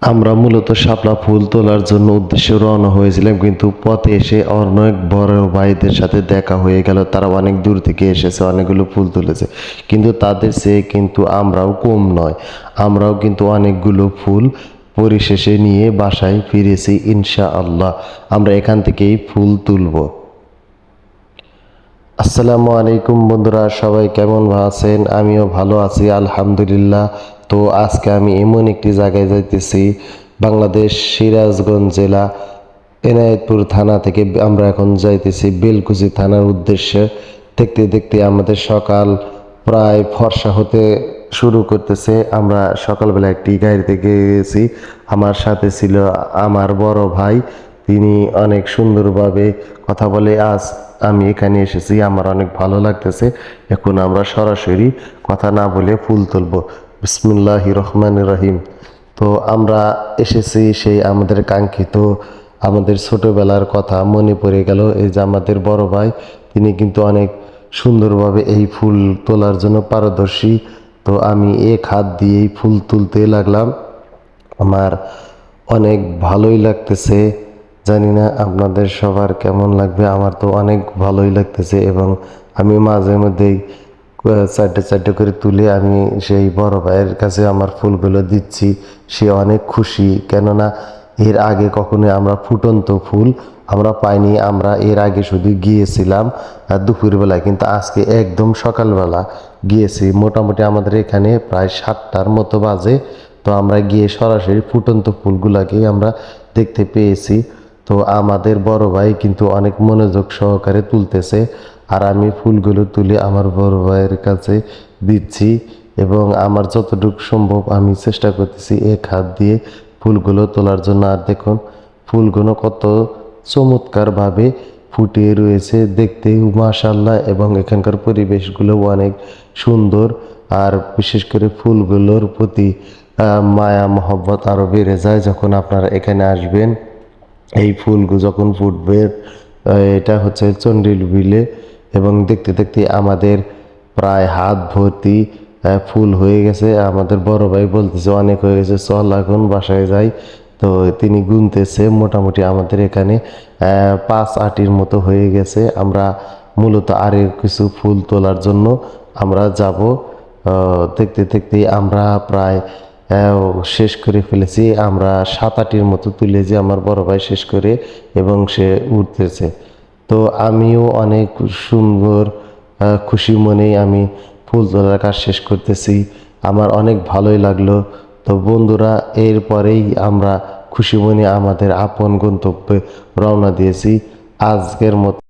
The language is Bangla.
আমরা মূলত শাপলা ফুল তোলার জন্য উদ্দেশ্যে রওনা হয়েছিলাম, কিন্তু পথে এসে অনেক বড় ভাইদের সাথে দেখা হয়ে গেল। তারা অনেক দূর থেকে এসেছে, অনেকগুলো ফুল তুলেছে। কিন্তু তাদের চেয়ে কিন্তু আমরাও কম নয়। আমরাও কিন্তু অনেকগুলো ফুল পরিশেষে নিয়ে বাসায় ফিরেছি ইনশা আল্লাহ আমরা এখান থেকেই ফুল তুলবো। আসসালামু আলাইকুম বন্ধুরা, সবাই কেমন আছেন? আমিও ভালো আছি, আলহামদুলিল্লাহ। তো আজকে আমি এমন একটি জায়গায় যাইতেছি, বাংলাদেশ সিরাজগঞ্জ জেলা, এনায়েতপুর থানা থেকে আমরা এখন যাইতেছি বেলকুচি থানার উদ্দেশ্যে। দেখতে দেখতে আমাদের সকাল প্রায় ফর্সা হতে শুরু করতেছে। আমরা সকালবেলা একটি গাড়িতে গিয়েছি। আমার সাথে ছিল আমার বড় ভাই। তিনি অনেক সুন্দরভাবে কথা বলে, আজ আমি এখানে এসেছি, আমার অনেক ভালো লাগতেছে। এখন আমরা সরাসরি কথা না বলে ফুল তুলব। বিসমুল্লাহ রহমান রহিম তো আমরা এসেছি সেই আমাদের কাঙ্ক্ষিত, আমাদের ছোটোবেলার কথা মনে পড়ে গেল, এই যে আমাদের বড় ভাই, তিনি কিন্তু অনেক সুন্দরভাবে এই ফুল তোলার জন্য পারদর্শী। তো আমি এক হাত দিয়েই ফুল তুলতে লাগলাম। আমার অনেক ভালোই লাগতেছে, জানি না আপনাদের সবার কেমন লাগবে, আমার তো অনেক ভালোই লাগতেছে এবং আমি মাঝে মধ্যেই চারটে চারটে করে তুলে আমি সেই বড় ভাইয়ের কাছে আমার ফুলগুলো দিচ্ছি। সে অনেক খুশি কেননা এর আগে কখনো আমরা ফুটন্ত ফুল আমরা পাইনি আমরা এর আগে শুধু গিয়েছিলাম আহ, দুপুরবেলায় কিন্তু আজকে একদম সকালবেলা গিয়েছি। মোটামুটি আমাদের এখানে প্রায় সাতটার মতো বাজে তো আমরা গিয়ে সরাসরি ফুটন্ত ফুলগুলাকেই আমরা দেখতে পেয়েছি। তো আমাদের বড় ভাই কিন্তু অনেক মনোযোগ সহকারে তুলতেছে। আর আমি ফুলগুলো তুলে আমার বড় ভাইয়ের কাছে দিচ্ছি এবং আমার যতটুকু সম্ভব আমি চেষ্টা করতেছি এক হাত দিয়ে ফুলগুলো তোলার জন্য। আর দেখুন, ফুলগুলো কত চমৎকারভাবে ফুটিয়ে রয়েছে। দেখতে মাশাল্লাহ এবং এখানকার পরিবেশগুলো অনেক সুন্দর। আর বিশেষ করে ফুলগুলোর প্রতি মায়া, মহব্বত আরও বেড়ে যায় যখন আপনারা এখানে আসবেন। এই ফুলগুলো যখন ফুটবে এটা হচ্ছে চন্ডিল বিলে এবং দেখতে দেখতে আমাদের প্রায় হাত ভর্তি ফুল হয়ে গেছে। আমাদের বড় ভাই বলতেছে, অনেক হয়ে গেছে, চল এখন বাসায় যাই। তো তিনি গুনতেছে, মোটামুটি আমাদের এখানে পাঁচ আটির মতো হয়ে গেছে। আমরা মূলত আরও কিছু ফুল তোলার জন্য আমরা যাব। দেখতে দেখতে আমরা প্রায় শেষ করে ফেলেছি। আমরা সাত আটির মতো তুলেছি, আমার বড় ভাই শেষ করে, এবং সে উঠতেছে তো আমিও অনেক সুন্দর খুশি মনেই আমি ফুল তোলার কাজ শেষ করতেছি। আমার অনেক ভালোই লাগল। তো বন্ধুরা, এরপরেই আমরা খুশি মনে আমাদের আপন গন্তব্যে রওনা দিয়েছি। আজকের মতো